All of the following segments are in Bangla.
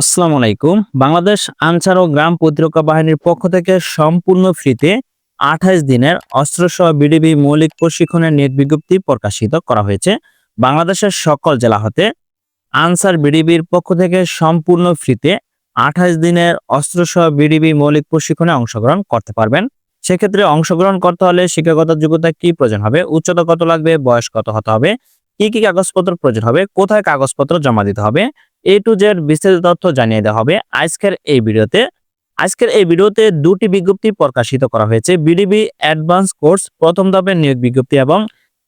আসসালামু আলাইকুম। বাংলাদেশ আনসার ও গ্রাম প্রতিরক্ষা বাহিনীর পক্ষ থেকে সম্পূর্ণ ফ্রিতে আঠাইশ দিনের অস্ত্রসহ বিডিবি মৌলিক প্রশিক্ষণের নেট বিজ্ঞপ্তি প্রকাশিত করা হয়েছে। বাংলাদেশের সকল জেলা হতে আনসার বিডিবির পক্ষ থেকে সম্পূর্ণ ফ্রিতে আঠাইশ দিনের অস্ত্রসহ বিডিবি মৌলিক প্রশিক্ষণে অংশগ্রহণ করতে পারবেন। সেক্ষেত্রে অংশগ্রহণ করতে হলে শিক্ষাগত যোগ্যতা কি প্রয়োজন হবে, উচ্চতা কত লাগবে, বয়স কত হতে হবে, কি কি কাগজপত্র প্রয়োজন হবে, কোথায় কাগজপত্র জমা দিতে হবে এ টু জেড বিস্তারিত তথ্য জানিয়ে দেওয়া হবে আজকের এই ভিডিওতে। আজকের এই ভিডিওতে দুটি বিজ্ঞপ্তি প্রকাশিত করা হয়েছে। বিডিবি অ্যাডভান্স কোর্স প্রথম ধাপের নিয়োগ বিজ্ঞপ্তি এবং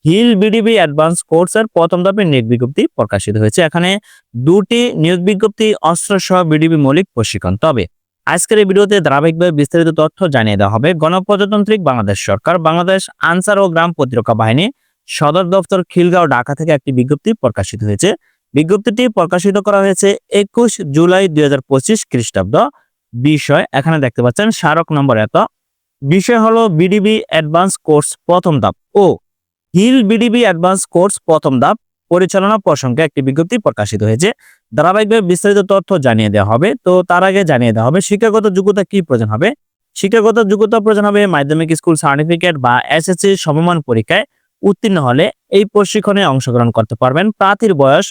হিল বিডিবি অ্যাডভান্স কোর্সের প্রথম ধাপের নিয়োগ বিজ্ঞপ্তি প্রকাশিত হয়েছে। এখানে দুটি নিয়োগ বিজ্ঞপ্তি, অস্ত্র সহ বিডিবি মৌলিক প্রশিক্ষণ। তবে আজকের এই ভিডিওতে ধারাবাহিকভাবে বিস্তারিত তথ্য জানিয়ে দেওয়া হবে। গণপ্রজাতান্ত্রিক বাংলাদেশ সরকার, বাংলাদেশ আনসার ও গ্রাম প্রতিরক্ষা বাহিনী, সদর দপ্তর খিলগাঁও, ঢাকা থেকে একটি বিজ্ঞপ্তি প্রকাশিত হয়েছে। বিজ্ঞপ্তিটি প্রকাশিত করা হয়েছে একুশ জুলাই দুই হাজার পঁচিশ খ্রিস্টাব্দ। বিষয়, এখানে দেখতে পাচ্ছেন স্মারক নম্বর এত। বিষয় হলো বিডিবি অ্যাডভান্স কোর্স প্রথম ধাপ। ও, হিল বিডিবি অ্যাডভান্স কোর্স প্রথম ধাপ পরিচালনা প্রসঙ্গে একটি বিজ্ঞপ্তি প্রকাশিত হয়েছে। ধারাবাহিকভাবে বিস্তারিত তথ্য জানিয়ে দেওয়া হবে। তো তার আগে জানিয়ে দেওয়া হবে শিক্ষাগত যোগ্যতা কি প্রয়োজন হবে? শিক্ষাগত যোগ্যতা প্রয়োজন হবে মাধ্যমিক স্কুল সার্টিফিকেট বা এসএসসি সমমান পরীক্ষায় উত্তীর্ণ হলে এই প্রশিক্ষণে অংশগ্রহণ করতে পারবেন। প্রার্থীর বয়স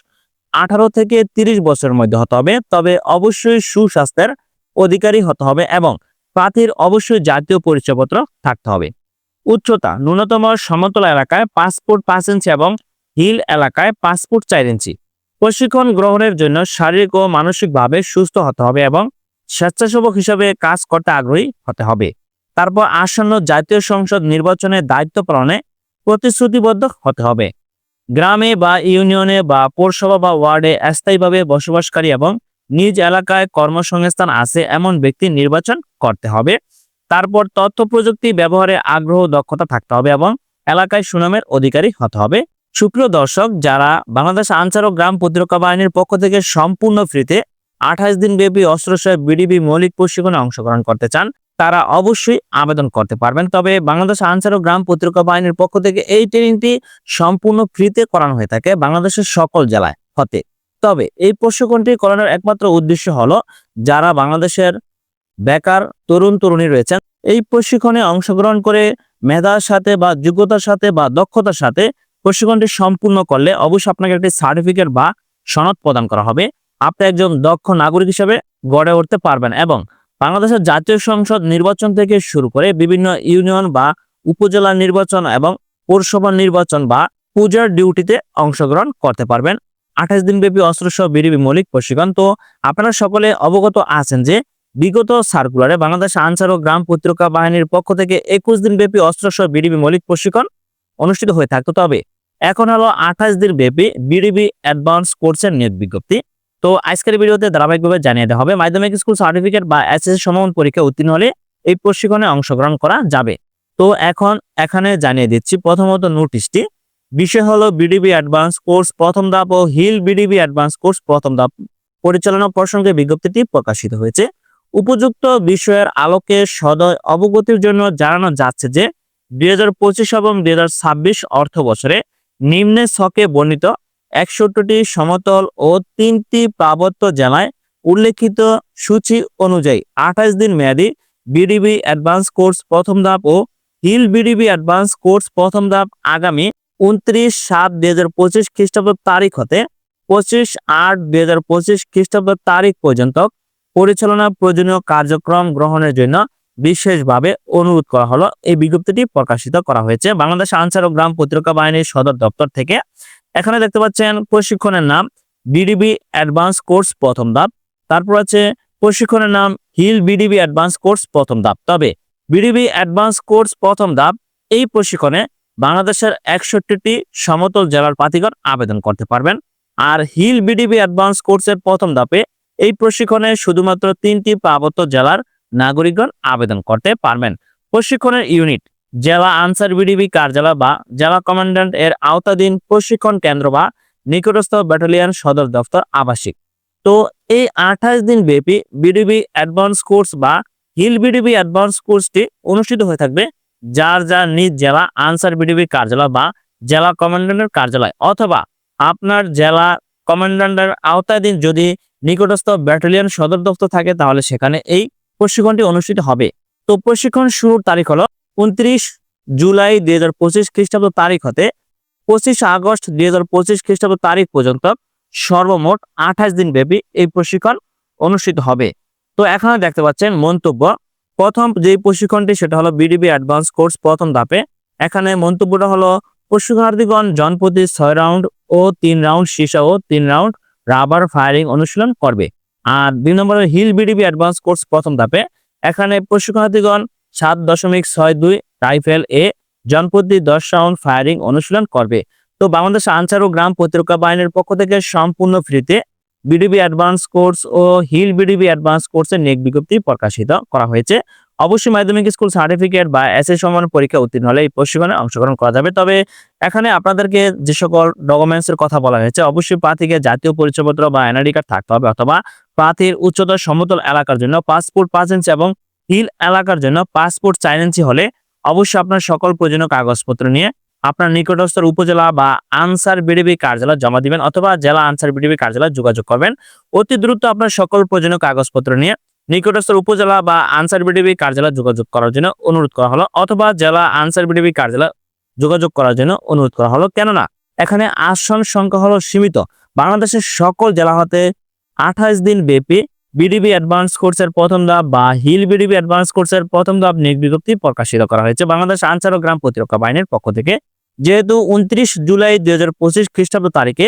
আঠারো থেকে তিরিশ বছরের মধ্যে হতে হবে। তবে অবশ্যই সুস্বাস্থ্যের অধিকারী হতে হবে এবং প্রার্থীর অবশ্যই জাতীয় পরিচয়পত্র থাকতে হবে। উচ্চতা, ন্যূনতম সমতল এলাকায় পাসপোর্ট পাঁচ ইঞ্চি এবং হিল এলাকায় পাসপোর্ট চার ইঞ্চি। প্রশিক্ষণ গ্রহণের জন্য শারীরিক ও মানসিকভাবে সুস্থ হতে হবে এবং স্বেচ্ছাসেবক হিসাবে কাজ করতে আগ্রহী হতে হবে। তারপর আসন্ন জাতীয় সংসদ নির্বাচনের দায়িত্ব পালনে প্রতিশ্রুতিবদ্ধ হতে হবে। গ্রামে বা ইউনিয়নে বা পৌরসভা বা ওয়ার্ডে স্থায়ীভাবে বসবাসকারী এবং নিজ এলাকায় কর্মসংস্থান আছে এমন ব্যক্তি নির্বাচন করতে হবে। তারপর তথ্য প্রযুক্তি ব্যবহারে আগ্রহ দক্ষতা থাকতে হবে এবং এলাকায় সুনামের অধিকারী হতে হবে। সুপ্রিয় দর্শক, যারা বাংলাদেশ আনসার ও গ্রাম প্রতিরক্ষা বাহিনীর পক্ষ থেকে সম্পূর্ণ ফ্রিতে আঠাশ দিন ব্যাপী অস্ত্রসহ বিডিবি মৌলিক প্রশিক্ষণে অংশগ্রহণ করতে চান তারা অবশ্যই আবেদন করতে পারবেন। তবে বাংলাদেশ আনসার ও গ্রাম প্রতিরক্ষা বাহিনীর পক্ষ থেকে এই ট্রেনিংটি সম্পূর্ণ ফ্রিতে করানো হয়ে থাকে বাংলাদেশের সকল জেলায় হতে। তবে এই প্রশিক্ষণটি করানোর একমাত্র উদ্দেশ্য হলো, যারা বাংলাদেশের বেকার তরুণ তরুণী রয়েছেন, এই প্রশিক্ষণে অংশগ্রহণ করে মেধার সাথে বা যোগ্যতার সাথে বা দক্ষতার সাথে প্রশিক্ষণটি সম্পূর্ণ করলে অবশ্যই আপনাকে একটি সার্টিফিকেট বা সনদ প্রদান করা হবে। আপনি একজন দক্ষ নাগরিক হিসেবে গড়ে উঠতে পারবেন এবং বাংলাদেশের জাতীয় সংসদ নির্বাচন থেকে শুরু করে বিভিন্ন ইউনিয়ন বা উপজেলা নির্বাচন এবং পৌরসভা নির্বাচন বা পূজার ডিউটিতে অংশগ্রহণ করতে পারবেন। আঠাশ দিন ব্যাপী অস্ত্রসহ বিডিবি মৌলিক প্রশিক্ষণ। তো আপনারা সকলে অবগত আছেন যে বিগত সার্কুলারে বাংলাদেশ আনসার ও গ্রাম প্রতিরক্ষা বাহিনীর পক্ষ থেকে একুশ দিন ব্যাপী অস্ত্রসহ বিডিবি মৌলিক প্রশিক্ষণ অনুষ্ঠিত হয়ে থাকতো। তবে এখন হলো আঠাশ দিন ব্যাপী বিডিবি অ্যাডভান্স কোর্সের নিয়োগ বিজ্ঞপ্তি। তো আজকের ভিডিওতে ধারাবাহিকভাবে জানিয়ে দেওয়া হবে, মাধ্যমিক স্কুল সার্টিফিকেট বা এসএসসি সমমান পরীক্ষা উত্তীর্ণ হলে এই প্রশিক্ষণে অংশগ্রহণ করা যাবে। তো এখন এখানে জানিয়ে দিচ্ছি, প্রথমত নোটিশটি বিষয় হলো বিডিবি অ্যাডভান্স কোর্স প্রথম ধাপ ও হিল বিডিবি অ্যাডভান্স কোর্স প্রথম ধাপ। পরিচালনা প্রসঙ্গে বিজ্ঞপ্তিটি প্রকাশিত হয়েছে। উপযুক্ত বিষয়ের আলোকে সদয় অবগতির জন্য জানানো যাচ্ছে যে, দুই হাজার পঁচিশ এবং দুই হাজার ছাব্বিশ অর্থ বছরে নিম্নে ছকে বর্ণিত একষট্টি সমতল ও তিনটি পার্বত্য জেলায় উল্লেখিত সূচি অনুযায়ী আঠাশ দিন মেয়াদী বিডিবি অ্যাডভান্স কোর্স প্রথম ধাপ ও হিল বিডিবি অ্যাডভান্স কোর্স প্রথম ধাপ আগামী উনত্রিশ সাত দুই হাজার পঁচিশ খ্রিস্টাব্দ তারিখ হতে পঁচিশ আট দুই হাজার পঁচিশ খ্রিস্টাব্দ তারিখ পর্যন্ত পরিচালনা প্রয়োজনীয় কার্যক্রম গ্রহণের জন্য বিশেষভাবে অনুরোধ করা হলো। এই বিজ্ঞপ্তিটি প্রকাশিত করা হয়েছে বাংলাদেশ আনসার ও গ্রাম প্রতিরক্ষা বাহিনীর সদর দপ্তর থেকে। এখানে দেখতে পাচ্ছেন প্রশিক্ষণের নাম বিডিবি অ্যাডভান্স কোর্স প্রথম ধাপ। তারপর আছে প্রশিক্ষণের নাম হিল বিডিবি অ্যাডভান্স কোর্স প্রথম ধাপ। তবে বিডিবি অ্যাডভান্স কোর্স প্রথম ধাপ এই প্রশিক্ষণে বাংলাদেশের একষট্টিটি সমতল জেলার প্রার্থীগণ আবেদন করতে পারবেন। আর হিল বিডিবি অ্যাডভান্স কোর্সের প্রথম ধাপে এই প্রশিক্ষণে শুধুমাত্র তিনটি পার্বত্য জেলার নাগরিকগণ আবেদন করতে পারবেন। প্রশিক্ষণের ইউনিট জেলা আনসার বিডিবি কার্যালয় বা জেলা কমান্ড্যান্ট এর আওতাধীন প্রশিক্ষণ কেন্দ্র বা নিকটস্থ ব্যাটালিয়ন সদর দফতর আবাসিক। তো এই আঠাশ দিন ব্যাপী বিডিবি অ্যাডভান্স কোর্স বা হিল বিডিবি অ্যাডভান্স কোর্সটি অনুষ্ঠিত হয়ে থাকবে, যার যার নিজ জেলা আনসার বিডিবি কার্যালয় বা জেলা কমান্ড্যান্টের কার্যালয়। অথবা আপনার জেলা কমান্ড্যান্টের আওতাধীন যদি নিকটস্থ ব্যাটালিয়ন সদর দপ্তর থাকে, তাহলে সেখানে এই প্রশিক্ষণটি অনুষ্ঠিত হবে। তো প্রশিক্ষণ শুরুর তারিখ হলো উনত্রিশ জুলাই দুই হাজার পঁচিশ খ্রিস্টাব্দ তারিখ হতে পঁচিশ আগস্ট দুই হাজার পঁচিশ খ্রিস্টাব্দ তারিখ পর্যন্ত সর্বমোট আঠাশ দিন ব্যাপী এই প্রশিক্ষণ অনুষ্ঠিত হবে। তো এখানে দেখতে পাচ্ছেন মন্তব্য। প্রথম যে প্রশিক্ষণটি সেটা হলো বিডিবি অ্যাডভান্স কোর্স প্রথম ধাপে। এখানে মন্তব্যটা হলো, প্রশিক্ষণার্থীগণ জনপ্রতি ছয় রাউন্ড ও তিন রাউন্ড সীসা ও তিন রাউন্ড রাবার ফায়ারিং অনুশীলন করবে। আর দুই নম্বরের হিল বিডিবি অ্যাডভান্স কোর্স প্রথম ধাপে। এখানে প্রশিক্ষণার্থীগণ সাত দশমিক ছয় দুই রাইফেল এ জনপ্রতি দশ রাউন্ড ফায়ারিং অনুশীলন করবে। তো বাংলাদেশ আনসার ও গ্রাম প্রতিরক্ষা বাহিনীর পক্ষ থেকে সম্পূর্ণ ফ্রিতে বিডিবি অ্যাডভান্স কোর্স ও হিল বিডিবি অ্যাডভান্স কোর্সের নেক বিজ্ঞপ্তি প্রকাশিত করা হয়েছে। অবশ্যই মাধ্যমিক স্কুল সার্টিফিকেট বা এসএ সমান পরীক্ষা উত্তীর্ণ হলে এই প্রশিক্ষণে অংশগ্রহণ করা যাবে। তবে এখানে আপনাদেরকে যে সকল ডকুমেন্টসের কথা বলা হয়েছে, অবশ্যই প্রার্থীকে জাতীয় পরিচয়পত্র বা এনআইডি কার্ড থাকতে হবে অথবা প্রার্থীর উচ্চতর সমতল এলাকার জন্য পাসপোর্ট ইঞ্চি এবং হিল এলাকার জন্য পাসপোর্ট ইঞ্চি হলে অবশ্যই আপনার সকল প্রয়োজনীয় কাগজপত্র নিয়ে আপনার নিকটস্থ উপজেলা বা আনসার বিডিবি কার্যালয় জমা দিবেন অথবা জেলা আনসার বিডিবি কার্যালয়ে যোগাযোগ করবেন। অতি দ্রুত আপনার সকল প্রয়োজনীয় কাগজপত্র নিয়ে নিকটস্থ উপজেলা বা আনসার বিডিবি কার্যালয়ে যোগাযোগ করার জন্য অনুরোধ করা হলো অথবা জেলা আনসার বিডিবি কার্যালয়ে যোগাযোগ করার জন্য অনুরোধ করা হলো। কেননা এখানে আসন সংখ্যা হলো সীমিত। বাংলাদেশের সকল জেলা হতে আঠাশ দিন ব্যাপী বিডিবি অ্যাডভান্স কোর্সের প্রথম ধাপ বা হিল বিডিবি অ্যাডভান্স কোর্সের প্রথম ধাপ নিয়োগ বিজ্ঞপ্তি প্রকাশিত করা হয়েছে বাংলাদেশ আনসার ও গ্রাম প্রতিরক্ষা বাহিনীর পক্ষ থেকে। যেহেতু উনত্রিশ জুলাই দুই হাজার পঁচিশ খ্রিস্টাব্দ তারিখে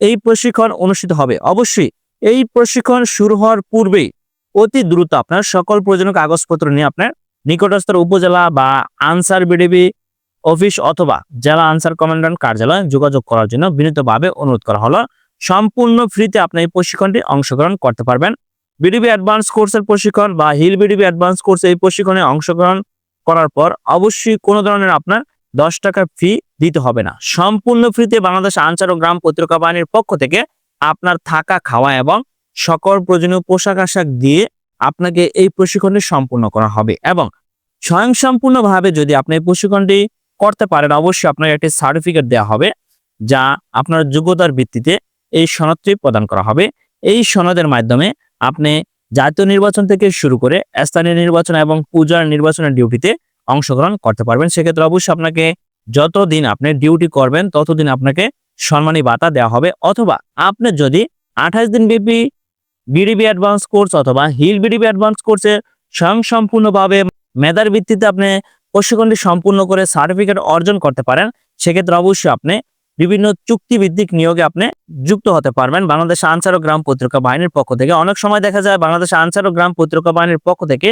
এই প্রশিক্ষণ অনুষ্ঠিত হবে, অবশ্যই এই প্রশিক্ষণ শুরু হওয়ার পূর্বেই অতি দ্রুত আপনার সকল প্রয়োজনীয় কাগজপত্র নিয়ে আপনার নিকটস্থ উপজেলা বা আনসার বিডিবি অফিস অথবা জেলা আনসার কমান্ড্যান্ট কার্যালয়ে যোগাযোগ করার জন্য বিনীতভাবে অনুরোধ করা হলো। সম্পূর্ণ ফ্রিতে আপনি এই প্রশিক্ষণটি অংশগ্রহণ করতে পারবেন। বিডিবি অ্যাডভান্স কোর্সের প্রশিক্ষণ বা হিল বিডিবি অ্যাডভান্স কোর্স এই প্রশিক্ষণে অংশগ্রহণ করার পর অবশ্যই কোনো ধরনের আপনার দশ টাকা ফি দিতে হবে না। সম্পূর্ণ ফ্রিতে বাংলাদেশ আনসার ও গ্রাম প্রতিরক্ষা বাহিনীর পক্ষ থেকে আপনার থাকা, খাওয়া এবং সকল প্রয়োজনীয় পোশাক আশাক দিয়ে আপনাকে এই প্রশিক্ষণটি সম্পূর্ণ করা হবে এবং স্বয়ংসম্পূর্ণভাবে যদি আপনি এই প্রশিক্ষণটি করতে পারেন, অবশ্যই আপনাকে একটি সার্টিফিকেট দেওয়া হবে যা আপনার যোগ্যতার ভিত্তিতে এই সনদটি প্রদান করা হবে। এই সনদের মাধ্যমে আপনি জাতীয় নির্বাচন থেকে শুরু করে স্থানীয় নির্বাচন এবং পূজার নির্বাচনের ডিউটিতে অংশগ্রহণ করতে পারবেন। সেক্ষেত্রে অবশ্যই আপনাকে যতদিন আপনি ডিউটি করবেন, ততদিন আপনাকে সম্মানী ভাতা দেওয়া হবে। অথবা আপনি যদি আঠাশ দিন ব্যাপী বিডিবি অ্যাডভান্স কোর্স অথবা হিল বিডিবি অ্যাডভান্স কোর্সে স্বয়ংসম্পূর্ণভাবে মেধার ভিত্তিতে আপনি প্রশিক্ষণটি সম্পূর্ণ করে সার্টিফিকেট অর্জন করতে পারেন, সেক্ষেত্রে অবশ্যই আপনি বিভিন্ন চুক্তিভিত্তিক নিয়োগে আপনি যুক্ত হতে পারবেন বাংলাদেশ আনসার ও গ্রাম পত্রিকা বাহিনীর পক্ষ থেকে। অনেক সময় দেখা যায় বাংলাদেশ আনসার ও গ্রাম পত্রিকা বাহিনীর পক্ষ থেকে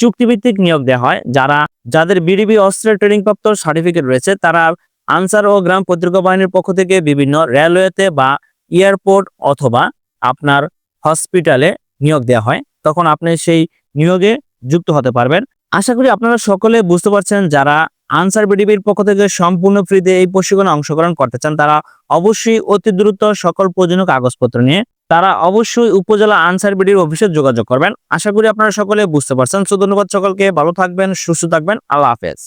চুক্তিভিত্তিক নিয়োগ দেওয়া হয়। যারা, যাদের বিডিবি অস্ত্রের ট্রেনিং প্রাপ্ত সার্টিফিকেট রয়েছে, তারা আনসার ও গ্রাম পত্রিকা বাহিনীর পক্ষ থেকে বিভিন্ন রেলওয়েতে বা এয়ারপোর্ট অথবা আপনার হসপিটালে নিয়োগ দেওয়া হয়। তখন আপনি সেই নিয়োগে যুক্ত হতে পারবেন। আশা করি আপনারা সকলে বুঝতে পারছেন যারা আনসার বিডিবির পক্ষ থেকে সম্পূর্ণ ফ্রিতে এই প্রশিক্ষণে অংশগ্রহণ করতে চান, তারা অবশ্যই অতি দ্রুত সকল প্রয়োজনীয় কাগজপত্র নিয়ে তারা অবশ্যই উপজেলা আনসার বিডির অফিসে যোগাযোগ করবেন। আশা করি আপনারা সকলে বুঝতে পারছেন। সো ধন্যবাদ সকলকে, ভালো থাকবেন, সুস্থ থাকবেন। আল্লাহ হাফেজ।